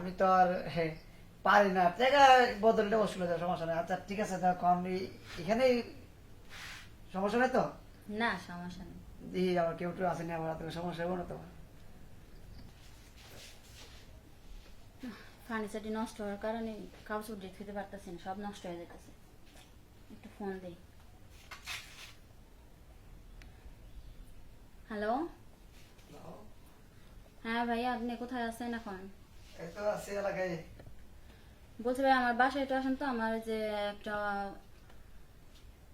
আমি তো আর হ্যাঁ পারি না। টাকা বদলটা অসুবিধা সমস্যা নেই। আচ্ছা ঠিক আছে আমি এখানে সমস্যা নেই তো? না সমস্যা নেই। কেউ কেউ আসেনি আমার হাতে সমস্যা হবে না তো? ফার্নিচারটি নষ্ট হওয়ার কারণে কাগজ উঠে খেতে পারতেছি না সব নষ্ট হয়ে যেতেছে একটু ফোন দিই। হ্যালো? হ্যাঁ ভাইয়া আপনি কোথায় আছেন এখন? বলছি ভাই আমার বাসায় একটু আসেন তো আমার যে একটা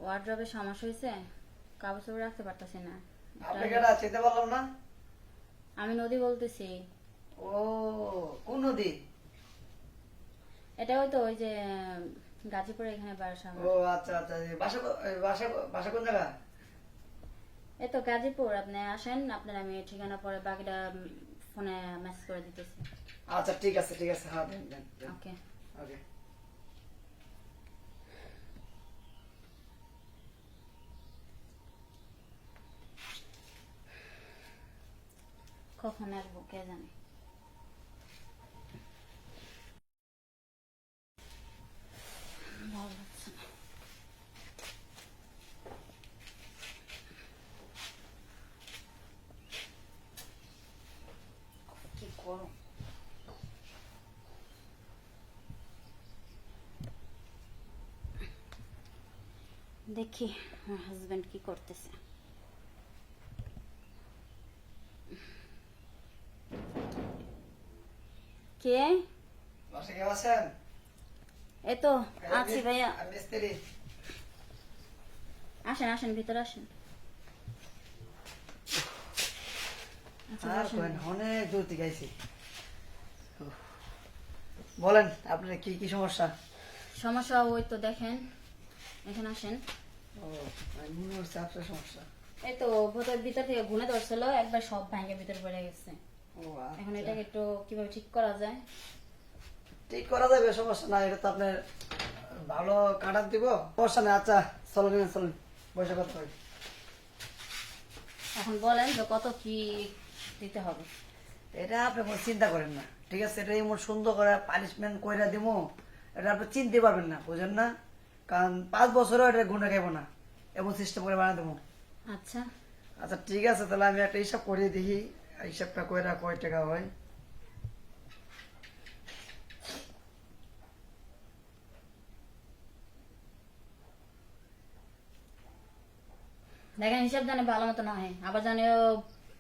ওয়ার্ড্রবের সমস্যা হয়েছে কাগজ রাখতে পারতেছি না। আমি নদী বলতেছি। ও কোন নদী? এটা ওই তো ওই যে গাজীপুরে এখানে বাসা। ও আচ্ছা আচ্ছা বাসা বাসা কোন জায়গা? এই তো গাজীপুর আপনি আসেন আপনার আমি ঠিকানা পরে বাকিটা ফোনে মেসেজ করে দিতেছি। আচ্ছা ঠিক আছে ঠিক আছে হ্যাঁ দেন দেন দেন। ওকে ওকে কখন আসব কে জানে ভালো লাগছে না। কি গরম দেখি আমার হাজবেন্ড কি করতেছে। কে? এই তো আছি ভাইয়া। আসেন আসেন ভিতরে আসেন। আচ্ছা, অনেক দূর থেকে আইছি। বলেন আপনার কি কি সমস্যা? সমস্যা ওই তো দেখেন। এখানে আসেন। সমস্যা। এই তো ভেতর ভিতর থেকে ঘুনে ধরছিল একবার সব ভাঙে ভিতর পড়ে গেছে। এখন আচ্ছা। এটাকে একটু কীভাবে ঠিক করা যায়? ঠিক করা যাবে সমস্যা না এটা তো আপনার ভালো কাটার দিব। সমস্যা নেই আচ্ছা চলেন চলেন বসে কথা এখন বলেন যে কত কি দিতে হবে। এটা আপনি কোনো চিন্তা করেন না ঠিক আছে? এটা এমন সুন্দর করে পানিশমেন্ট কইরা দিব এটা আপনি চিনতে পারবেন না বুঝেন না? কারণ পাঁচ বছরও এটা গুণে খাইব না। এমন সিস্টেম করে বানা দেবো। আচ্ছা। আচ্ছা ঠিক আছে তাহলে আমি একটা হিসাব করে দেখি। হিসাবটা কইরা কয় টাকা হয়? দেখেন হিসাব জানে ভালো মতো না হয় আবার জানে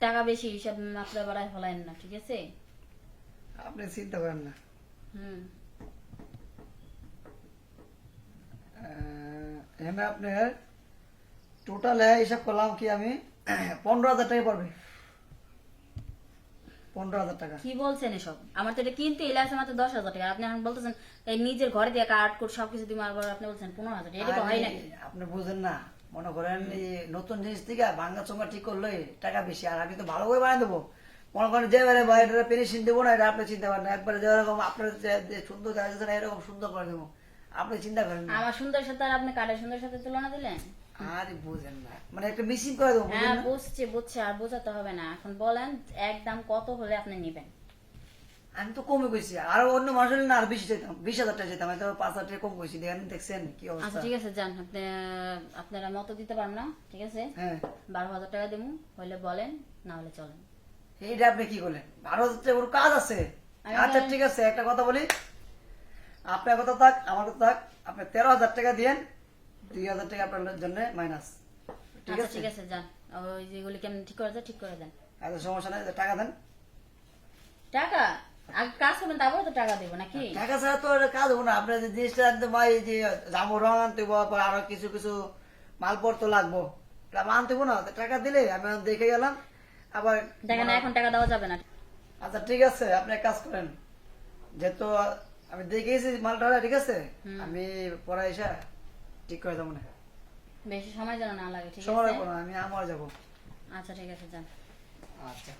টাকা বেশি হিসাব মাত্রা বাড়ায় ফেলায়েন না ঠিক আছে? আপনি চিন্তা করেন না। হুম। এখানে আপনার টোটাল হিসাব করলাম কি আমি পনেরো হাজার টাকা পড়বে। পনেরো হাজার টাকা। কি বলছেন এসব? আমার তো এটা কিনতে এলে আছে মাত্র দশ হাজার টাকা। আপনি এখন বলতেছেন এই নিজের ঘরে দিয়ে কাট কোট সবকিছু দিয়ে মারবার আপনি বলছেন পনেরো হাজার টাকা। এটা হয় নাকি? আপনি বুঝেন না মনে করেন এই নতুন জিনিস থেকে ভাঙ্গা চোঙ্গা ঠিক করলে টাকা বেশি আর আমি তো ভালো করে বানিয়ে দেবো। মনে করেন যে বেড়ে বা এটা দেবো না এটা আপনি চিন্তা করেন না। একবারে আপনার যে- যে সুন্দর কাজ এরকম সুন্দর করে দেবো। আপনি চিন্তা করেন না। আমার সুন্দর সাথে আর আপনি কাঠের সুন্দর সাথে তুলনা দিলেন? আরে বুঝেন না। মানে একটা মিসিং করে দেবো হ্যাঁ? বুঝছি বুঝছি আর বোঝাতে হবে না। এখন বলেন একদম কত হলে আপনি নেবেন? আমি তো কমে কইছি। আর অন্য মানুষ হলে না আর বেশি যেতাম বিশ হাজার টাকা যেতাম আমি তো পাঁচ হাজার টাকা কম কইছি। দেখেন দেখছেন কি অবস্থা। আচ্ছা ঠিক আছে যান। আপনি আপনারা মতো দিতে পারেন না ঠিক আছে? হ্যাঁ। বারো হাজার টাকা দেবো হলে বলেন না হলে চলেন। এইটা আপনি কি করলেন? বারো হাজার টাকা ওর কাজ আছে। আচ্ছা ঠিক আছে একটা কথা বলি। আপনার কথা থাক আমার কথা থাক আপনি তেরো হাজার টাকা দিয়েন দুই হাজার টাকা আপনার জন্য মাইনাস ঠিক আচ্ছা আছে? ঠিক আছে যান। ওই যেগুলি কেমন ঠিক করে যায় ঠিক করে দেন। এত সমস্যা নাই টাকা দেন। টাকা? আগে কাজ করবেন তারপরে তো টাকা দেবো নাকি? টাকা ছাড়া তো কাজ হব না। আপনার যে জিনিসটা আনতে ভাই যে জামু রং আনতে হব, আরও কিছু কিছু মালপত্র লাগবো আনতে হব না। টাকা দিলে আমি দেখে গেলাম আবার দেখেন এখন টাকা দেওয়া যাবে না। আচ্ছা ঠিক আছে আপনি কাজ করেন। যেহেতু আমি দেখে এসেছি মালটা ঠিক আছে? আমি পরে এসে ঠিক করে দেবো না। বেশি সময় যেন না লাগে ঠিক সময় আছে? লাগবো না আমি আমার যাব। আচ্ছা ঠিক আছে যান। আচ্ছা।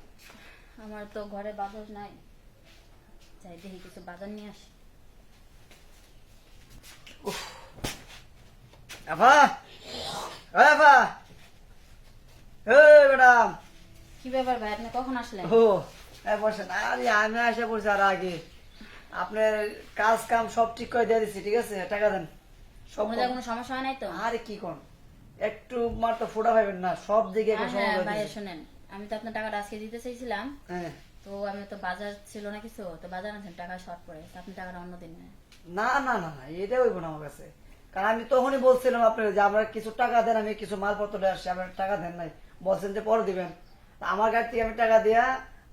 আমার তো ঘরে বাজার নাই। যাই দেখি কিছু বাজার নিয়ে আসি। আফা! আফা! এই ম্যাডাম! কি ব্যাপার ভাই আপনি কখন আসলেন? ও বসেন। আরে আমি আসে পড়ছি আর আগে। আপনার কাজ কাম সব ঠিক করে দিয়ে দিচ্ছি ঠিক আছে? টাকা দেন। সব কোনো সমস্যা হয় নাই তো? আরে কি কোন একটু মাত্র ফোটা পাইবেন না সব দিকে হ্যাঁ, হ্যাঁ করে ভাইয়া শুনেন। আমি তো আপনার টাকাটা আজকে দিতে চাইছিলাম। হ্যাঁ। তো আমি তো বাজার ছিল না কিছু তো বাজার আনছেন টাকা শর্ট পড়ে আপনি টাকাটা অন্য দিন না না না না এটা হইব না আমার কাছে। কারণ আমি তখনই বলছিলাম আপনার যে আমার কিছু টাকা দেন আমি কিছু মালপত্র আসছি আমার টাকা দেন নাই। বলছেন যে পরে দিবেন। আমার গাড়ি থেকে আমি টাকা দিয়া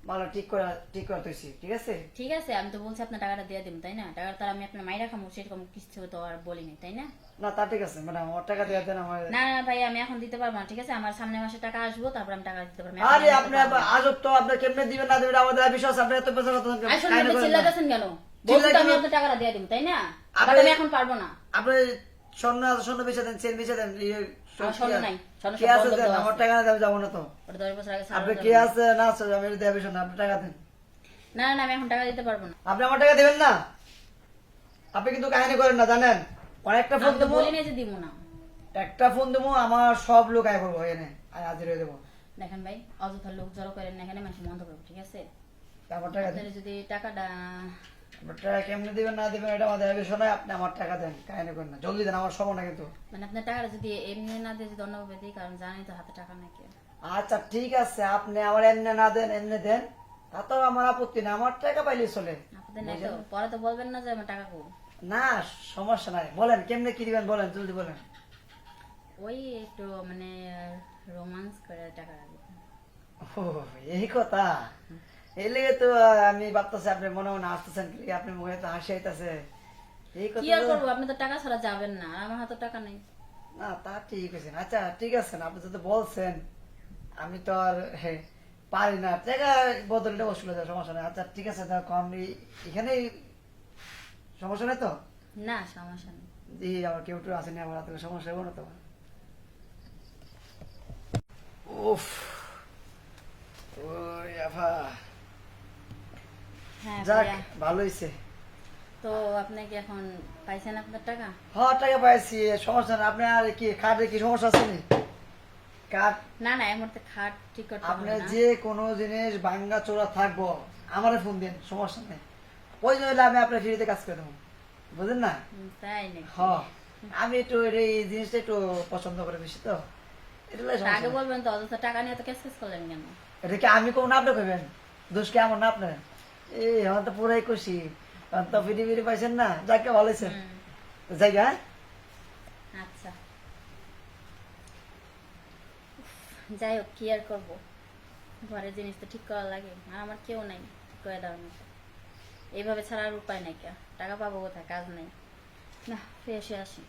মাল ঠিক করে ঠিক করে তুইছি ঠিক আছে? ঠিক আছে আমি তো বলছি আপনার টাকাটা দিয়ে দিব তাই না? টাকাটা তার আমি আপনার মাইরা খামো সেরকম কিছু তো আর বলিনি তাই না? না তা ঠিক আছে ম্যাডাম আমার টাকা দিয়ে দেন আমার না না ভাই আমি এখন দিতে পারব না ঠিক আছে? আমার সামনে মাসে টাকা আসব তারপর আমি টাকা দিতে পারব আরে আপনি আজব তো আপনার কেমনে দিবেন না দিবেন আমাদের বিশ্বাস আপনি এত পয়সা কথা আপনি চিল্লাতেছেন কেন? চিল্লাই বলছি তো আমি আপনার টাকাটা দিয়ে দিব তাই না? আপনি- আমি এখন পারব না। আপনি স্বর্ণ স্বর্ণ বেচে দেন চেন বেচে দেন স্বর্ণ নাই, কে আছে দেন? আমার টাকা না দেন যাব না তো। ওটা দশ বছর আগে ছাড়া আপনি কে আছে না আছে আমি দেওয়া বিষয় আপনি টাকা দেন। না না আমি এখন টাকা দিতে পারব না। আপনি আমার টাকা দেবেন না? আপনি কিন্তু কাহিনী করেন না জানেন? অনেকটা ফোন দেবো। বলি না যে দিব না। একটা ফোন দেবো আমার সব লোক আয় করব আর হাজির হয়ে দেবো। দেখেন ভাই অযথা লোক জড়ো করেন না এখানে মানুষ বন্ধ করব ঠিক আছে? টাকা যদি টাকাটা আপনার টাকা কেমনে দিবেন না দিবেন এটা আমাদের বিষয় নয়। আপনি আমার টাকা দেন কাহিনী করেন না। জলদি দেন আমার সময় না কিন্তু। মানে আপনার টাকাটা যদি এমনি না দিয়ে যদি অন্যভাবে দিই কারণ জানি তো হাতে টাকা নাই কেউ। আচ্ছা ঠিক আছে আপনি আমার এমনি না দেন এমনি দেন। তাতেও আমার আপত্তি না আমার টাকা পাইলে চলে। পরে তো বলবেন না যে আমার টাকা কো না সমস্যা নাই। বলেন কেমনে কি দিবেন বলেন জলদি বলেন। ওই একটু মানে রোমান্স করে টাকা রাখবেন ও এই কথা? এই লেগে তো আমি ভাবতেছি আপনি মনে মনে আসতেছেন কি আপনি মুখে তো হাসি আইতাছে। কি আর করব? আপনি তো টাকা ছাড়া যাবেন না আমার হাতে টাকা নেই। না তা ঠিক আছে। আচ্ছা ঠিক আছে আপনি যদি বলছেন আমি তো আর হে, পারি না। টাকা বদলটা অসুবিধা সমস্যা নেই। আচ্ছা ঠিক আছে দেখো আমি এখানেই সমস্যা নেই তো? না সমস্যা নেই। জি আমার কেউ টেউ আসেনি আমার হাতে সমস্যা হবে না তো উফ ওই আফা হ্যাঁ যাক। ভালো তো আপনি কি এখন পাইছেন আপনার টাকা? হ্যাঁ টাকা পাইছি সমস্যা নেই আপনি আর কি কি সমস্যা আছে নি না না এই মুহূর্তে খাট ঠিক করতে আপনি যে কোনো জিনিস ভাঙ্গা চোরা থাকব আমারে ফোন দিন সমস্যা নেই। ওই জন্য আমি আপনার ফ্রিতে কাজ করে দেবো বুঝলেন না? তাই নাকি? হ আমি একটু এই জিনিসটা একটু পছন্দ করে বেশি তো। আগে বলবেন তো অযথা টাকা নিয়ে তো কেস কেস করলেন কেন? এটা কি আমি কোন আপনি কইবেন দোষ কি আমার না আপনার? এই আমার তো পুরাই খুশি। কারণ তো ফিরি ফিরি পাইছেন না। যাকে জায়গা হ্যাঁ? আচ্ছা। উফ, যাই হোক কি আর করব? ঘরের জিনিস তো ঠিক করা লাগে। আর আমার কেউ নাই ঠিক করে দেওয়ার মতো। এইভাবে ছাড়া আর উপায় নাই কে। টাকা পাবো কোথায়? কাজ নেই। না ফ্রেশ হয়ে আসি।